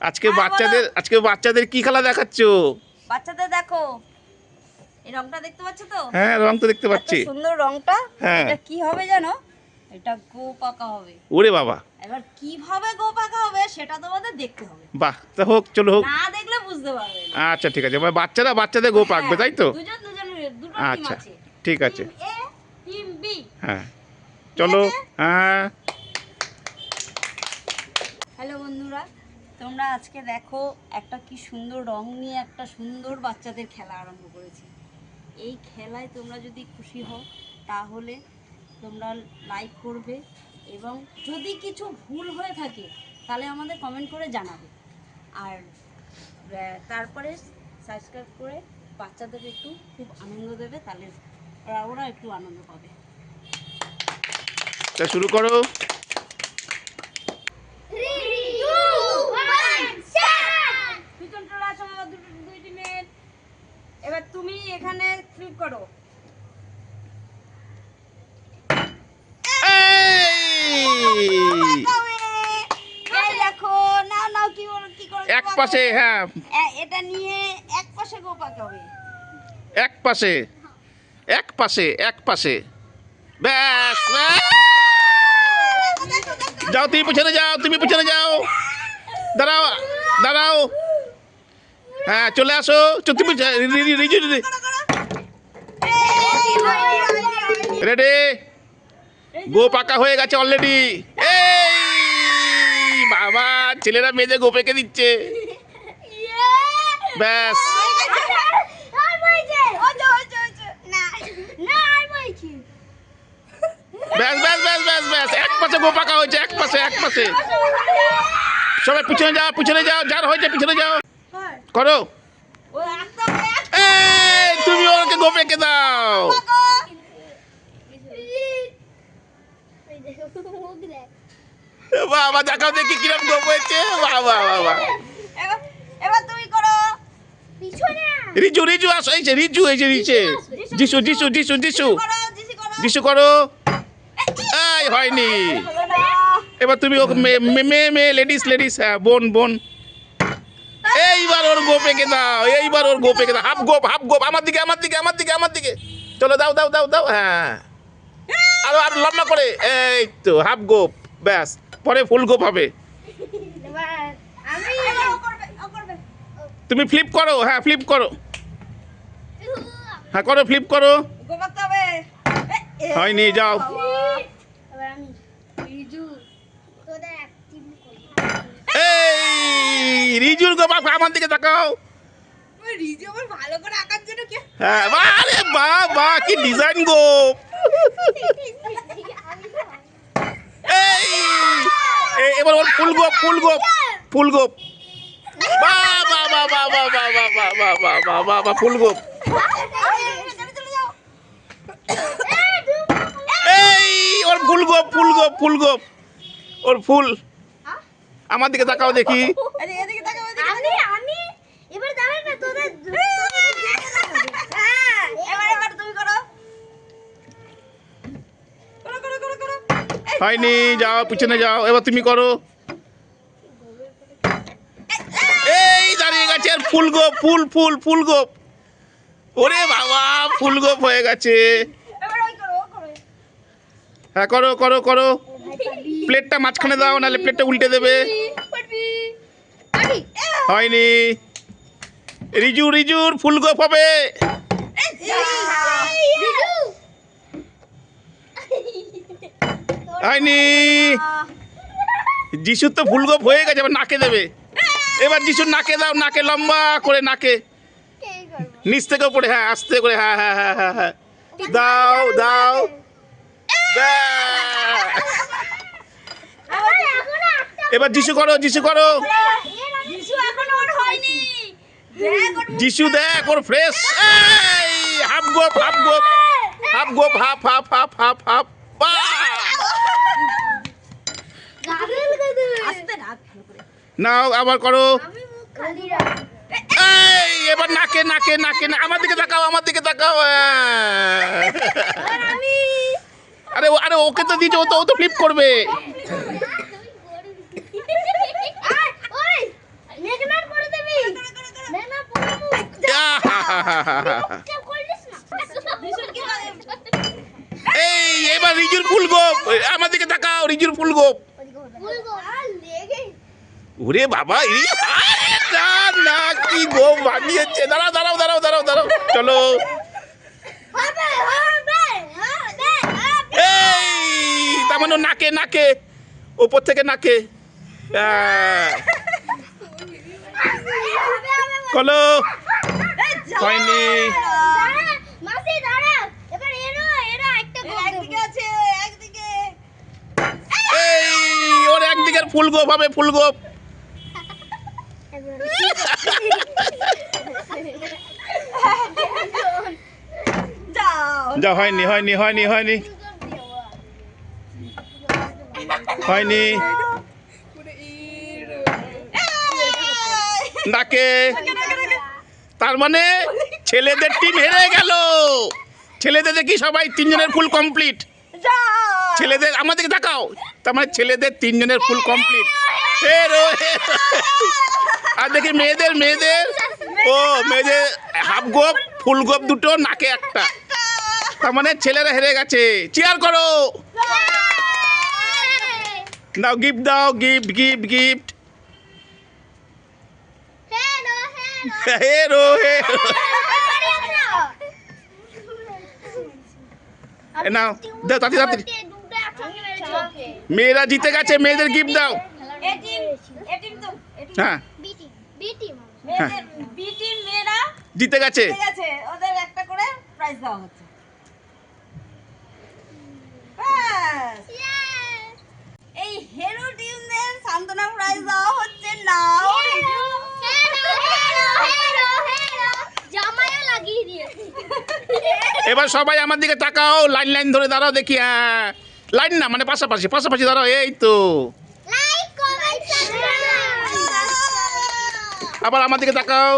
আজকে হ্যাঁ, বাচ্চাদের আজকে বাচ্চাদের কি খেলা দেখাচ্ছ? বাচ্চাদের দেখো। এই রংটা দেখতে পাচ্ছ তো? হ্যাঁ রং তো দেখতে পাচ্ছি। সুন্দর রংটা। হ্যাঁ। এটা কি হবে জানো? এটা গো পাকা হবে। ওরে বাবা। এবার কীভাবে গো পাকা হবে সেটা তোমাদের দেখতে হবে। বাহ তা হোক চলো হোক। না দেখলে বুঝতে পারবে। আচ্ছা ঠিক আছে। মানে বাচ্চারা বাচ্চাদের গোপ আঁকবে তাই তো? হ্যাঁ, দুজন দুজন দুটো আচ্ছা ঠিক আছে। এ টিম বি হ্যাঁ। চলো হ্যাঁ। হ্যালো বন্ধুরা। তোমরা আজকে দেখো একটা কি সুন্দর রং নিয়ে একটা সুন্দর বাচ্চাদের খেলা আরম্ভ করেছি। এই খেলায় তোমরা যদি খুশি হও, তাহলে তোমরা লাইক করবে এবং যদি কিছু ভুল হয়ে থাকে, তাহলে আমাদের কমেন্ট করে জানাবে। আর তারপরে সাবস্ক্রাইব করে বাচ্চাদের একটু খুব আনন্দ দেবে, তাহলে ওরা একটু আনন্দ পাবে। শুরু করো পিছন চলে আসো বাবা দুটো দুই টিমের এবার তুমি এখানে ফ্লিপ করো। এক পাশে হ্যাঁ। এটা নিয়ে এক পাশে হবে। এক পাশে এক পাশে এক পাশে। ব্যাস। যাও তুমি পিছনে যাও তুমি পিছনে যাও। দাঁড়াও দাঁড়াও। হ্যাঁ চলে আসো। চ- তুমি রি- রি- রি- রেডি গো পাকা হয়ে গেছে অলরেডি এই, বাবা, ছেলেরা মেয়েদের গো পেকে দিচ্ছে। ব্যাস। ব্যাস ব্যাস ব্যাস ব্যাস ব্যাস। এক পাশে গো পাকা হয়েছে, এক পাশে এক পাশে। সবাই পিছনে যাও পিছনে যাও, যার হয়েছে পিছনে যাও। করো। তুমি ওকে গো পেকে দাও। বাবা দেখাও দেখি কিরম গো হয়েছে বাবা বাবা এবার এবার তুমি করো। রিজু রিজু আসো এই যে রিজু এই যে নিচে। যিশু যিশু যিশু যিশু। করো যিশু করো। এই হয়নি। এবার তুমি ওকে মে- মে- মেয়ে মেয়ে লেডিস লেডিস হ্যাঁ বোন বোন। পেকে দাও এইবার ওর গো পেকে দাও। হাফ গোপ হাফ গোপ আমার দিকে আমার দিকে আমার দিকে আমার দিকে। চলো দাও দাও দাও দাও হ্যাঁ। আরও আরও লম্বা করে এই তো হাফ গোপ ব্যাস পরে ফুল গোপ হবে। এবার ও করবে ও করবে তুমি ফ্লিপ করো হ্যাঁ ফ্লিপ করো। হ্যাঁ করো ফ্লিপ করো। হয়নি, যাও। বাবা। এই রিজুর গোপ আমার দিকে তাকাও হ্যাঁ আরে বাহ বাহ কি ডিজাইন গোপ এই এবার ওর ফুল গোপ ফুল গোপ ফুল গোপ বাহ বাহ বাহ বাহ বাহ বাহ বাহ বাহ বাহ বাহ বাহ বাহ বাহ ফুল গোপ এই ওর ফুল গোপ ফুল গোপ ফুল গোপ ওর ফুল আমার দিকে তাকাও দেখি। হয়নি যাও পিছনে যাও এবার তুমি করো। এই দাঁড়িয়ে গেছে আর ফুল গোপ ফুল ফুল ফুল গোপ। ওরে বাবা ফুল গোপ হয়ে গেছে। হ্যাঁ করো করো করো। প্লেটটা মাঝখানে দাও নাহলে প্লেটটা উল্টে দেবে। হয়নি। রিজু রিজুর ফুল গোপ হবে। হয়নি। যিশুর তো ফুল গোপ হয়ে গেছে এবার নাকে দেবে। এবার যিশুর নাকে দাও নাকে লম্বা করে নাকে। নিচ থেকে পড়ে হ্যাঁ আস্তে করে হ্যাঁ হ্যাঁ হ্যাঁ হ্যাঁ হ্যাঁ। দাও দাও। এবার যিশু করো যিশু করো। যিশু দেখ ওর ফ্রেশ এই হাফ গোপ হাফ গোপ। হাফ গোপ half half half half half. নাও আবার করো। এই এবার নাকে নাকে নাকে না আমার দিকে তাকাও আমার দিকে তাকাও। হ্যাঁ। আরে আরে ওকে তো দিয়েছে ও তো ও তো ফ্লিপ করবে। এই এবার রিজুর ফুল গোপ। আমার দিকে তাকাও রিজুর ফুল গোপ। বলব ওরে বাবা এই না না কি গোপ বানিয়েছে। দাঁড়াও দাঁড়াও দাঁড়াও দাঁড়াও দাঁড়াও। চলো। এই তার মানে নাকে নাকে। ওপর থেকে নাকে। চলো হয়নি। মাসি দাঁড়া এবার এরো এরা একটা একদিকে আছে একদিকে এই ওর একদিকের ফুল গোপ হবে ফুল গোপ যাও যা হয়নি হয়নি হয়নি হয়নি। হয়নি। নাকে তার মানে ছেলেদের টিম হেরে গেল। ছেলেদের দেখি সবাই তিনজনের ফুল কমপ্লিট ছেলেদের আমাদেরকে দেখাও। তার মানে ছেলেদের তিনজনের ফুল কমপ্লিট। আর দেখি মেয়েদের মেয়েদের। ও মেয়েদের হাফ গোপ ফুল গোপ দুটো নাকে একটা। তার মানে ছেলেরা হেরে গেছে। চেয়ার করো। দাও গিফট দাও gift gift gift hello hello hero hero এ নাও দাও তাড়াতাড়ি তাড়াতাড়ি মেয়েরা জিতে গেছে মেয়েদের গিফট দাও। এ টিম এ টিম তো এ টিম হ্যাঁ। মেয়েরা জিতে গেছে। ঠিক আছে ওদের একটা করে প্রাইজ দেওয়া হচ্ছে ব্যাস, এই হেরো টিমদের সান্ত্বনা প্রাইজ দেওয়া হচ্ছে না জামাইও লাগিয়ে দিয়েছে এবার সবাই আমার দিকে তাকাও লাইন লাইন ধরে দাঁড়াও দেখি হ্যাঁ। লাইন না মানে পাশাপাশি পাশাপাশি দাঁড়াও এই তো। আবার আমার দিকে তাকাও।